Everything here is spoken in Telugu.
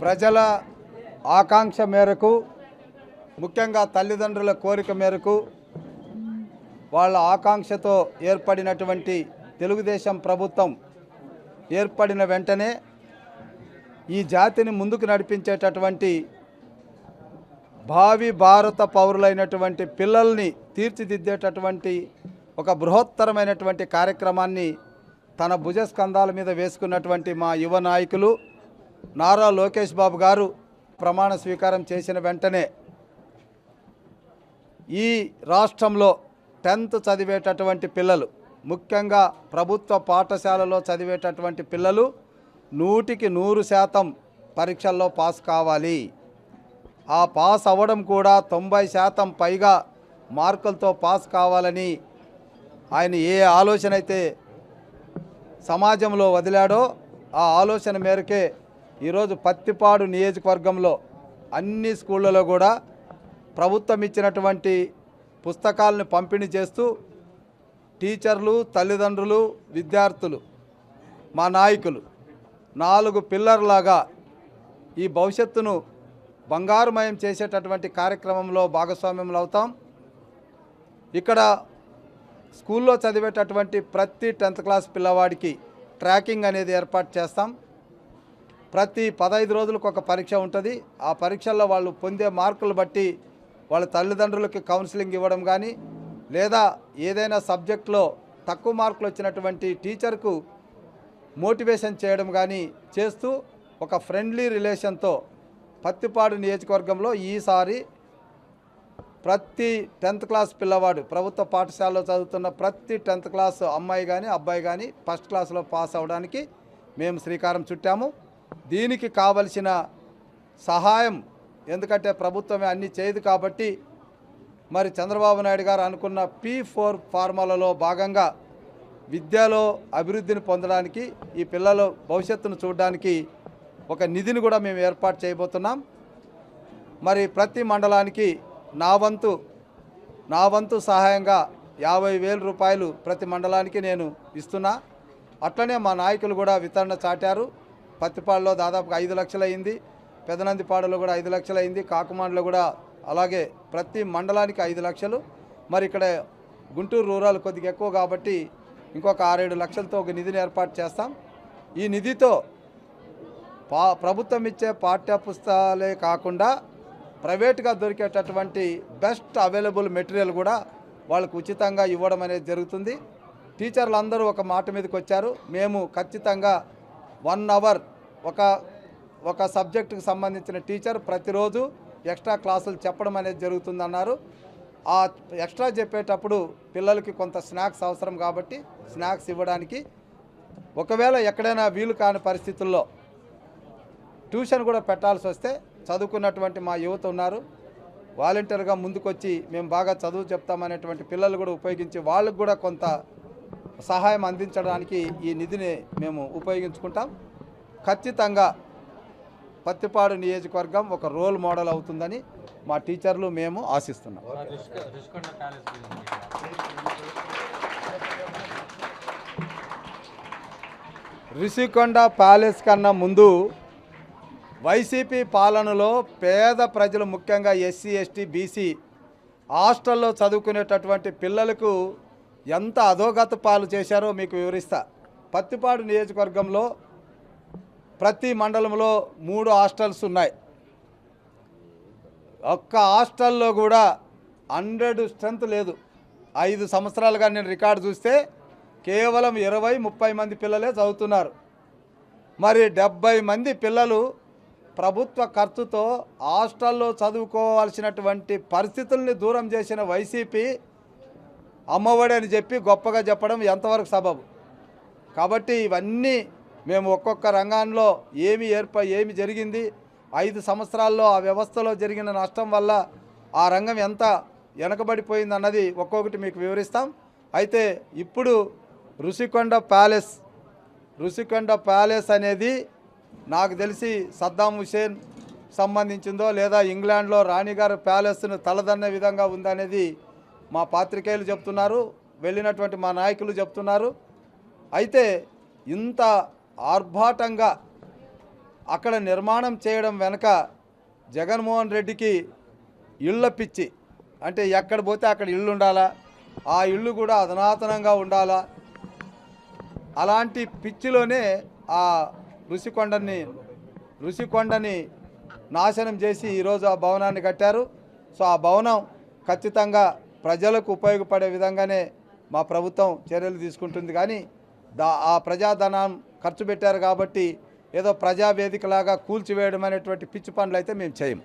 ప్రజల ఆకాంక్ష మేరకు ముఖ్యంగా తల్లిదండ్రుల కోరిక మేరకు వాళ్ళ ఆకాంక్షతో ఏర్పడినటువంటి తెలుగుదేశం ప్రభుత్వం ఏర్పడిన వెంటనే ఈ జాతిని ముందుకు నడిపించేటటువంటి భావి భారత పౌరులైనటువంటి పిల్లల్ని తీర్చిదిద్దేటటువంటి ఒక బృహత్తరమైనటువంటి కార్యక్రమాన్ని తన భుజస్కంధాల మీద వేసుకున్నటువంటి మా యువ నాయకులు నారా లోకేష్ బాబు గారు ప్రమాణ స్వీకారం చేసిన వెంటనే ఈ రాష్ట్రంలో టెన్త్ చదివేటటువంటి పిల్లలు ముఖ్యంగా ప్రభుత్వ పాఠశాలలో చదివేటటువంటి పిల్లలు నూటికి నూరు శాతం పరీక్షల్లో పాస్ కావాలి. ఆ పాస్ అవ్వడం కూడా తొంభై శాతం పైగా మార్కులతో పాస్ కావాలని ఆయన ఏ ఆలోచన అయితే సమాజంలో వదిలాడో ఆ ఆలోచన మేరకే ఈరోజు పత్తిపాడు నియోజకవర్గంలో అన్ని స్కూళ్ళలో కూడా ప్రభుత్వం ఇచ్చినటువంటి పుస్తకాలను పంపిణీ చేస్తూ టీచర్లు తల్లిదండ్రులు విద్యార్థులు మా నాయకులు నాలుగు పిల్లర్లాగా ఈ భవిష్యత్తును బంగారుమయం చేసేటటువంటి కార్యక్రమంలో భాగస్వామ్యంలో అవుతాం ఇక్కడ స్కూల్లో చదివేటటువంటి ప్రతి టెన్త్ క్లాస్ పిల్లవాడికి ట్రాకింగ్ అనేది ఏర్పాటు చేస్తాం. ప్రతి పదహైదు రోజులకు ఒక పరీక్ష ఉంటుంది. ఆ పరీక్షల్లో వాళ్ళు పొందే మార్కులు బట్టి వాళ్ళ తల్లిదండ్రులకి కౌన్సిలింగ్ ఇవ్వడం కానీ లేదా ఏదైనా సబ్జెక్ట్లో తక్కువ మార్కులు వచ్చినటువంటి టీచర్కు మోటివేషన్ చేయడం కానీ చేస్తూ ఒక ఫ్రెండ్లీ రిలేషన్తో పత్తిపాడు నియోజకవర్గంలో ఈసారి ప్రతి టెన్త్ క్లాస్ పిల్లవాడు ప్రభుత్వ పాఠశాలలో చదువుతున్న ప్రతి టెన్త్ క్లాస్ అమ్మాయి కానీ అబ్బాయి కానీ ఫస్ట్ క్లాస్లో పాస్ అవ్వడానికి మేము శ్రీకారం చుట్టాము. దీనికి కావలసిన సహాయం ఎందుకంటే ప్రభుత్వమే అన్ని చేయదు కాబట్టి మరి చంద్రబాబు నాయుడు గారు అనుకున్న పీ ఫోర్ ఫార్మాలలో భాగంగా విద్యలో అభివృద్ధిని పొందడానికి ఈ పిల్లల భవిష్యత్తును చూడడానికి ఒక నిధిని కూడా మేము ఏర్పాటు చేయబోతున్నాం. మరి ప్రతి మండలానికి నా వంతు నా వంతు సహాయంగా యాభై వేల రూపాయలు ప్రతి మండలానికి నేను ఇస్తున్నా. అట్లనే మా నాయకులు కూడా వితరణ చాటారు. పత్తిపాడులో దాదాపుగా ఐదు లక్షలు అయింది పెదనందిపాడులో కూడా ఐదు లక్షలు అయింది కాకుమాండలో కూడా అలాగే ప్రతి మండలానికి ఐదు లక్షలు. మరి ఇక్కడ గుంటూరు రూరల్ కొద్దిగా ఎక్కువ కాబట్టి ఇంకొక ఆరేడు లక్షలతో ఒక నిధిని ఏర్పాటు చేస్తాం. ఈ నిధితో పా ప్రభుత్వం ఇచ్చే పాఠ్య పుస్తకాలే కాకుండా ప్రైవేట్గా దొరికేటటువంటి బెస్ట్ అవైలబుల్ మెటీరియల్ కూడా వాళ్ళకు ఉచితంగా ఇవ్వడం అనేది జరుగుతుంది. టీచర్లు అందరూ ఒక మాట మీదకి వచ్చారు. మేము ఖచ్చితంగా వన్ అవర్ ఒక ఒక సబ్జెక్టుకు సంబంధించిన టీచర్ ప్రతిరోజు ఎక్స్ట్రా క్లాసులు చెప్పడం అనేది జరుగుతుందన్నారు. ఆ ఎక్స్ట్రా చెప్పేటప్పుడు పిల్లలకి కొంత స్నాక్స్ అవసరం కాబట్టి స్నాక్స్ ఇవ్వడానికి ఒకవేళ ఎక్కడైనా వీలు కాని పరిస్థితుల్లో ట్యూషన్ కూడా పెట్టాల్సి వస్తే చదువుకున్నటువంటి మా యువత ఉన్నారు. వాలంటీర్గా ముందుకొచ్చి మేము బాగా చదువు చెప్తామనేటువంటి పిల్లలు కూడా ఉపయోగించి వాళ్ళకు కూడా కొంత సహాయం అందించడానికి ఈ నిధిని మేము ఉపయోగించుకుంటాం. ఖచ్చితంగా పత్తిపాడు నియోజకవర్గం ఒక రోల్ మోడల్ అవుతుందని మా టీచర్లు మేము ఆశిస్తున్నాం. రిషికొండ ప్యాలెస్ కన్నా ముందు వైసీపీ పాలనలో పేద ప్రజలు ముఖ్యంగా ఎస్సీ ఎస్టీ బీసీ హాస్టల్లో చదువుకునేటటువంటి పిల్లలకు ఎంత అధోగత పాలు చేశారో మీకు వివరిస్తా. పత్తిపాడు నియోజకవర్గంలో ప్రతి మండలంలో మూడు హాస్టల్స్ ఉన్నాయి. ఒక్క హాస్టల్లో కూడా హండ్రెడ్ స్ట్రెంత్ లేదు. ఐదు సంవత్సరాలుగా నేను రికార్డు చూస్తే కేవలం ఇరవై ముప్పై మంది పిల్లలే చదువుతున్నారు. మరి డెబ్బై మంది పిల్లలు ప్రభుత్వ ఖర్చుతో హాస్టల్లో చదువుకోవాల్సినటువంటి పరిస్థితుల్ని దూరం చేసిన వైసీపీ అమ్మఒడి అని చెప్పి గొప్పగా చెప్పడం ఎంతవరకు సబబు? కాబట్టి ఇవన్నీ మేము ఒక్కొక్క రంగంలో ఏమి ఏర్ప ఏమి జరిగింది ఐదు సంవత్సరాల్లో ఆ వ్యవస్థలో జరిగిన నష్టం వల్ల ఆ రంగం ఎంత వెనకబడిపోయింది అన్నది ఒక్కొక్కటి మీకు వివరిస్తాం. అయితే ఇప్పుడు రుషికొండ ప్యాలెస్ రుషికొండ ప్యాలెస్ అనేది నాకు తెలిసి సద్దాం హుసేన్ సంబంధించిందో లేదా ఇంగ్లాండ్లో రాణిగారు ప్యాలెస్ను తలదన్నే విధంగా ఉందనేది మా పాత్రికేయులు చెప్తున్నారు వెళ్ళినటువంటి మా నాయకులు చెప్తున్నారు. అయితే ఇంత ఆర్భాటంగా అక్కడ నిర్మాణం చేయడం వెనక జగన్మోహన్ రెడ్డికి ఇళ్ళ పిచ్చి. అంటే ఎక్కడ పోతే అక్కడ ఇల్లు ఉండాలా? ఆ ఇల్లు కూడా అధునాతనంగా ఉండాలా? అలాంటి పిచ్చిలోనే ఆ ఋషికొండని ఋషికొండని నాశనం చేసి ఈరోజు ఆ భవనాన్ని కట్టారు. సో ఆ భవనం ఖచ్చితంగా ప్రజలకు ఉపయోగపడే విధంగానే మా ప్రభుత్వం చర్యలు తీసుకుంటుంది. కానీ దా ఆ ప్రజాధనం ఖర్చు పెట్టారు కాబట్టి ఏదో ప్రజావేదికలాగా కూల్చివేయడం అనేటువంటి పిచ్చి పనులు అయితే మేము చేయము.